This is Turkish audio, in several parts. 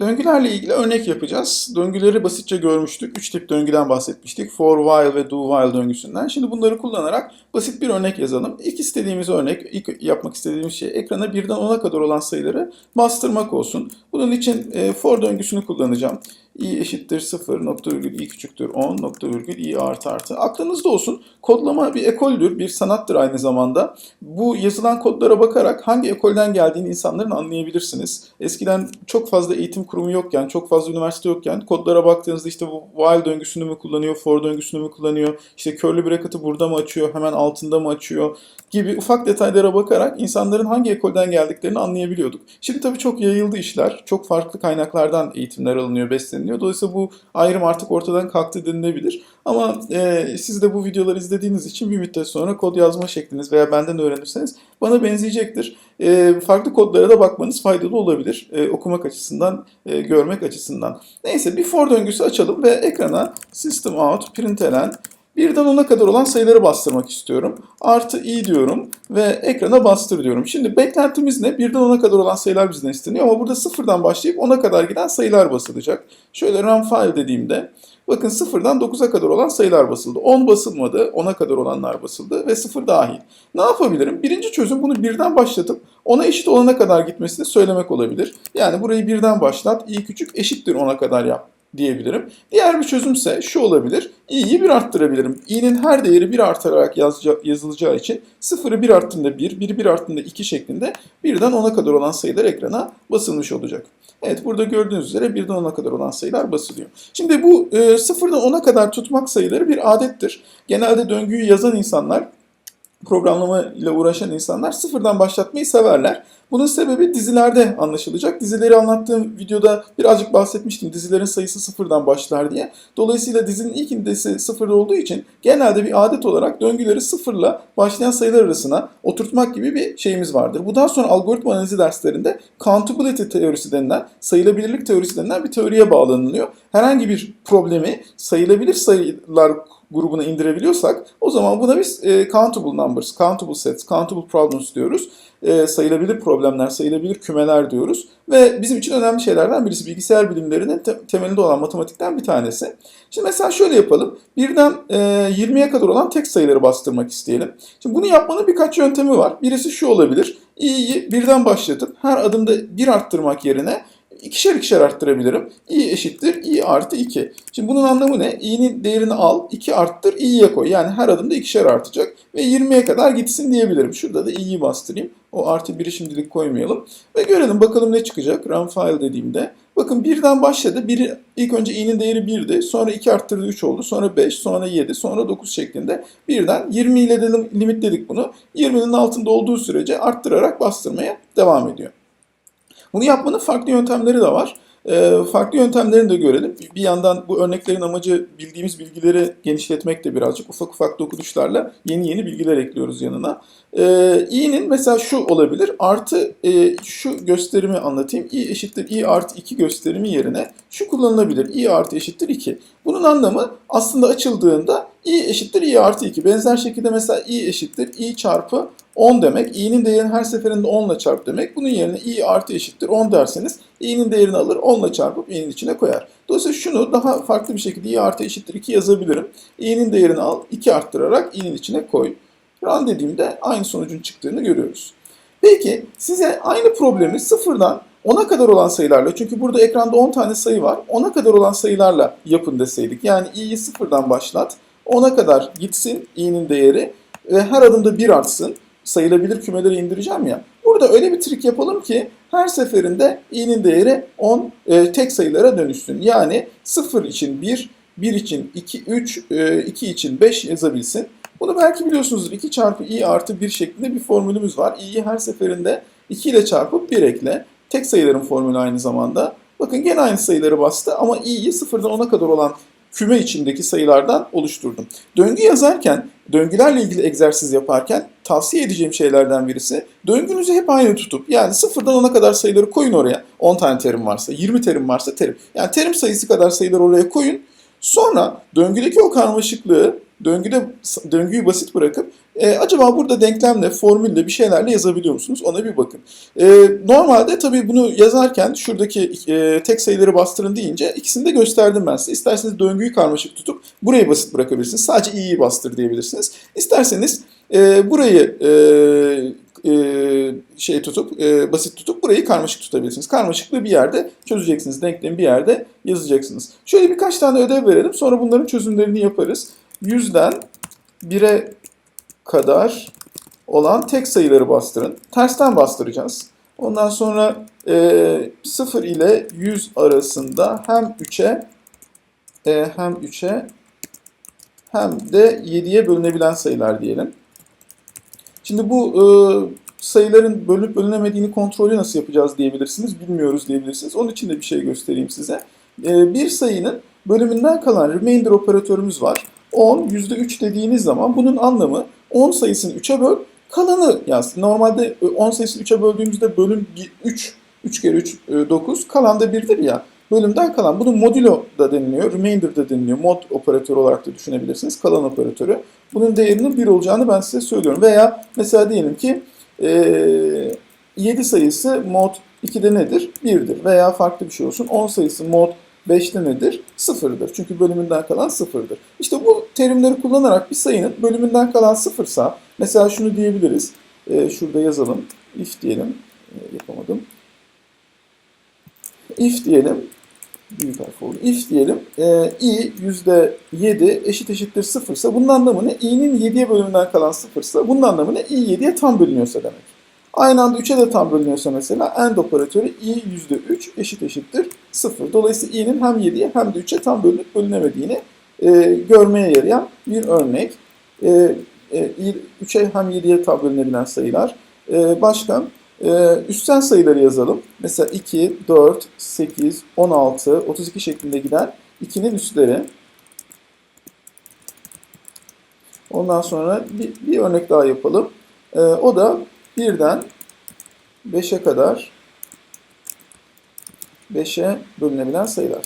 Döngülerle ilgili örnek yapacağız. Döngüleri basitçe görmüştük. Üç tip döngüden bahsetmiştik. For while ve do while döngüsünden. Şimdi bunları kullanarak basit bir örnek yazalım. İlk istediğimiz örnek, ilk yapmak istediğimiz şey ekrana birden 10'a kadar olan sayıları bastırmak olsun. Bunun için e, for döngüsünü kullanacağım. İ eşittir 0, nokta virgül i küçüktür 10, nokta virgül i artı artı. Aklınızda olsun. Kodlama bir ekoldür, bir sanattır aynı zamanda. Bu yazılan kodlara bakarak hangi ekolden geldiğini insanların anlayabilirsiniz. Eskiden çok fazla eğitim kurumu yokken, çok fazla üniversite yokken kodlara baktığınızda işte bu while döngüsünü mü kullanıyor, for döngüsünü mü kullanıyor, işte curly bracket'ı burada mı açıyor, hemen altında mı açıyor gibi ufak detaylara bakarak insanların hangi ekolden geldiklerini anlayabiliyorduk. Şimdi tabii çok yayıldı işler. Çok farklı kaynaklardan eğitimler alınıyor, besleniliyor. Dolayısıyla bu ayrım artık ortadan kalktı denilebilir. Ama e, siz de bu videoları izlediğiniz için bir müddet sonra kod yazma şekliniz veya benden öğrenirseniz bana benzeyecektir. E, farklı kodlara da bakmanız faydalı olabilir. E, okumak açısından, e, görmek açısından. Neyse bir for döngüsü açalım ve ekrana system out println Birden 10'a kadar olan sayıları bastırmak istiyorum. Artı i diyorum ve ekrana bastır diyorum. Şimdi beklentimiz ne? Birden 10'a kadar olan sayılar bizden isteniyor ama burada sıfırdan başlayıp 10'a kadar giden sayılar basılacak. Şöyle run file dediğimde bakın sıfırdan 9'a kadar olan sayılar basıldı. 10 basılmadı, 10'a kadar olanlar basıldı ve sıfır dahil. Ne yapabilirim? Birinci çözüm bunu birden başlatıp 10'a eşit olana kadar gitmesini söylemek olabilir. Yani burayı birden başlat, i küçük eşittir 10'a kadar yap diyebilirim. Diğer bir çözümse şu olabilir. i'yi 1 arttırabilirim. i'nin her değeri 1 artarak yazılacağı için 0'ı 1 arttığında 1, 1'i 1 arttığında 2 şeklinde birden 10'a kadar olan sayılar ekrana basılmış olacak. Evet burada gördüğünüz üzere birden 10'a kadar olan sayılar basılıyor. Şimdi bu e, 0'dan 10'a kadar tutmak sayıları bir adettir. Genelde döngüyü yazan insanlar programlama ile uğraşan insanlar sıfırdan başlatmayı severler. Bunun sebebi dizilerde anlaşılacak. Dizileri anlattığım videoda birazcık bahsetmiştim. Dizilerin sayısı sıfırdan başlar diye. Dolayısıyla dizinin ilk indesi sıfır olduğu için genelde bir adet olarak döngüleri sıfırla başlayan sayılar arasına oturtmak gibi bir şeyimiz vardır. Bu daha sonra algoritma analizi derslerinde countability teorisi denilen, sayılabilirlik teorisi denilen bir teoriye bağlanılıyor. Herhangi bir problemi sayılabilir sayılar grubuna indirebiliyorsak o zaman buna biz e, countable numbers, countable sets, countable problems diyoruz. E, sayılabilir problemler, sayılabilir kümeler diyoruz. Ve bizim için önemli şeylerden birisi bilgisayar bilimlerinin te- temelinde olan matematikten bir tanesi. Şimdi mesela şöyle yapalım. Birden e, 20'ye kadar olan tek sayıları bastırmak isteyelim. Şimdi bunu yapmanın birkaç yöntemi var. Birisi şu olabilir. i'yi birden başlatıp her adımda bir arttırmak yerine ikişer ikişer arttırabilirim. i eşittir i artı 2. Şimdi bunun anlamı ne? i'nin değerini al, 2 arttır, i'ye koy. Yani her adımda ikişer artacak ve 20'ye kadar gitsin diyebilirim. Şurada da i'yi bastırayım. O artı 1'i şimdilik koymayalım. Ve görelim bakalım ne çıkacak run file dediğimde. Bakın birden başladı. Biri, ilk önce i'nin değeri 1'di. Sonra 2 arttırdı 3 oldu. Sonra 5, sonra 7, sonra 9 şeklinde birden 20 ile de limitledik bunu. 20'nin altında olduğu sürece arttırarak bastırmaya devam ediyor. Bunu yapmanın farklı yöntemleri de var. E, farklı yöntemlerini de görelim. Bir yandan bu örneklerin amacı bildiğimiz bilgileri genişletmek de birazcık ufak ufak dokunuşlarla yeni yeni bilgiler ekliyoruz yanına. E, i'nin mesela şu olabilir. Artı e, şu gösterimi anlatayım. i eşittir i artı 2 gösterimi yerine şu kullanılabilir. i artı eşittir 2. Bunun anlamı aslında açıldığında i eşittir i artı 2. Benzer şekilde mesela i eşittir i çarpı 10 demek. i'nin değerini her seferinde 10 ile çarp demek. Bunun yerine i artı eşittir 10 derseniz i'nin değerini alır 10 ile çarpıp i'nin içine koyar. Dolayısıyla şunu daha farklı bir şekilde i artı eşittir 2 yazabilirim. i'nin değerini al 2 arttırarak i'nin içine koy. Run dediğimde aynı sonucun çıktığını görüyoruz. Peki size aynı problemi sıfırdan 10'a kadar olan sayılarla çünkü burada ekranda 10 tane sayı var. 10'a kadar olan sayılarla yapın deseydik. Yani i'yi sıfırdan başlat. 10'a kadar gitsin i'nin değeri ve her adımda 1 artsın sayılabilir kümeleri indireceğim ya. Burada öyle bir trik yapalım ki her seferinde i'nin değeri 10 e, tek sayılara dönüşsün. Yani 0 için 1, 1 için 2, 3, e, 2 için 5 yazabilsin. Bunu belki biliyorsunuzdur. 2 çarpı i artı 1 şeklinde bir formülümüz var. i'yi her seferinde 2 ile çarpıp 1 ekle. Tek sayıların formülü aynı zamanda. Bakın gene aynı sayıları bastı ama i'yi 0'dan 10'a kadar olan küme içindeki sayılardan oluşturdum. Döngü yazarken, döngülerle ilgili egzersiz yaparken tavsiye edeceğim şeylerden birisi döngünüzü hep aynı tutup yani sıfırdan 10'a kadar sayıları koyun oraya. 10 tane terim varsa, 20 terim varsa terim. Yani terim sayısı kadar sayıları oraya koyun. Sonra döngüdeki o karmaşıklığı döngüde döngüyü basit bırakıp e, acaba burada denklemle, formülle bir şeylerle yazabiliyor musunuz? Ona bir bakın. E, normalde tabii bunu yazarken şuradaki e, tek sayıları bastırın deyince ikisini de gösterdim ben size. İsterseniz döngüyü karmaşık tutup burayı basit bırakabilirsiniz. Sadece i'yi bastır diyebilirsiniz. İsterseniz e, burayı e, e, şey tutup e, basit tutup burayı karmaşık tutabilirsiniz. Karmaşıklığı bir yerde çözeceksiniz. Denklemi bir yerde yazacaksınız. Şöyle birkaç tane ödev verelim. Sonra bunların çözümlerini yaparız. 100'den 1'e kadar olan tek sayıları bastırın. Tersten bastıracağız. Ondan sonra e, 0 ile 100 arasında hem 3'e e, hem 3'e hem de 7'ye bölünebilen sayılar diyelim. Şimdi bu e, sayıların bölünüp bölünemediğini kontrolü nasıl yapacağız diyebilirsiniz. Bilmiyoruz diyebilirsiniz. Onun için de bir şey göstereyim size. E, bir sayının bölümünden kalan remainder operatörümüz var. 10, %3 dediğiniz zaman bunun anlamı 10 sayısını 3'e böl, kalanı yaz. Normalde 10 sayısını 3'e böldüğümüzde bölüm 3, 3 kere 3, 9, kalan da 1'dir ya. Bölümden kalan, bunun modulo da deniliyor, remainder da deniliyor. Mod operatörü olarak da düşünebilirsiniz, kalan operatörü. Bunun değerinin 1 olacağını ben size söylüyorum. Veya mesela diyelim ki e, 7 sayısı mod 2'de nedir? 1'dir. Veya farklı bir şey olsun. 10 sayısı mod 5'te nedir? Sıfırdır. Çünkü bölümünden kalan sıfırdır. İşte bu terimleri kullanarak bir sayının bölümünden kalan sıfırsa mesela şunu diyebiliriz. Ee, şurada yazalım. If diyelim. Ee, yapamadım. If diyelim. Büyük harf oldu. If diyelim. E, i %7 eşit eşittir sıfırsa bunun anlamı ne? i'nin 7'ye bölümünden kalan sıfırsa bunun anlamı ne? i 7'ye tam bölünüyorsa demek. Aynı anda 3'e de tam bölünüyorsa mesela AND operatörü i %3 eşit eşittir 0. Dolayısıyla i'nin hem 7'ye hem de 3'e tam bölünüp bölünemediğini e, görmeye yarayan bir örnek. E, e, i 3'e hem 7'ye tam bölünebilen sayılar. E, başka e, üstten sayıları yazalım. Mesela 2, 4, 8, 16, 32 şeklinde giden 2'nin üstleri. Ondan sonra bir, bir örnek daha yapalım. E, o da birden 5'e kadar 5'e bölünebilen sayılar.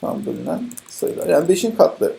Tam bölünen sayılar. Yani 5'in katları.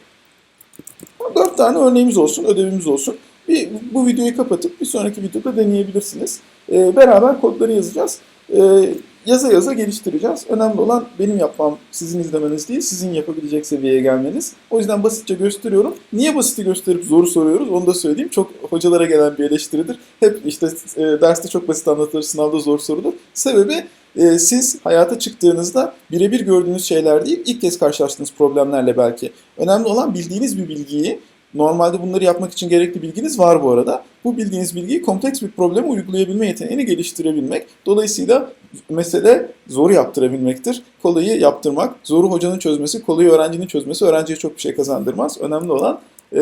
4 tane örneğimiz olsun, ödevimiz olsun. Bir, bu videoyu kapatıp bir sonraki videoda deneyebilirsiniz. Ee, beraber kodları yazacağız. Ee, yaza yaza geliştireceğiz. Önemli olan benim yapmam, sizin izlemeniz değil, sizin yapabilecek seviyeye gelmeniz. O yüzden basitçe gösteriyorum. Niye basiti gösterip zoru soruyoruz onu da söyleyeyim. Çok hocalara gelen bir eleştiridir. Hep işte e, derste çok basit anlatılır, sınavda zor sorulur. Sebebi e, siz hayata çıktığınızda birebir gördüğünüz şeyler değil, ilk kez karşılaştığınız problemlerle belki. Önemli olan bildiğiniz bir bilgiyi Normalde bunları yapmak için gerekli bilginiz var bu arada. Bu bildiğiniz bilgiyi kompleks bir probleme uygulayabilme yeteneğini geliştirebilmek. Dolayısıyla mesele zoru yaptırabilmektir. Kolayı yaptırmak, zoru hocanın çözmesi, kolayı öğrencinin çözmesi öğrenciye çok bir şey kazandırmaz. Önemli olan e,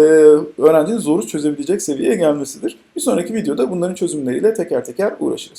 öğrencinin zoru çözebilecek seviyeye gelmesidir. Bir sonraki videoda bunların çözümleriyle teker teker uğraşırız.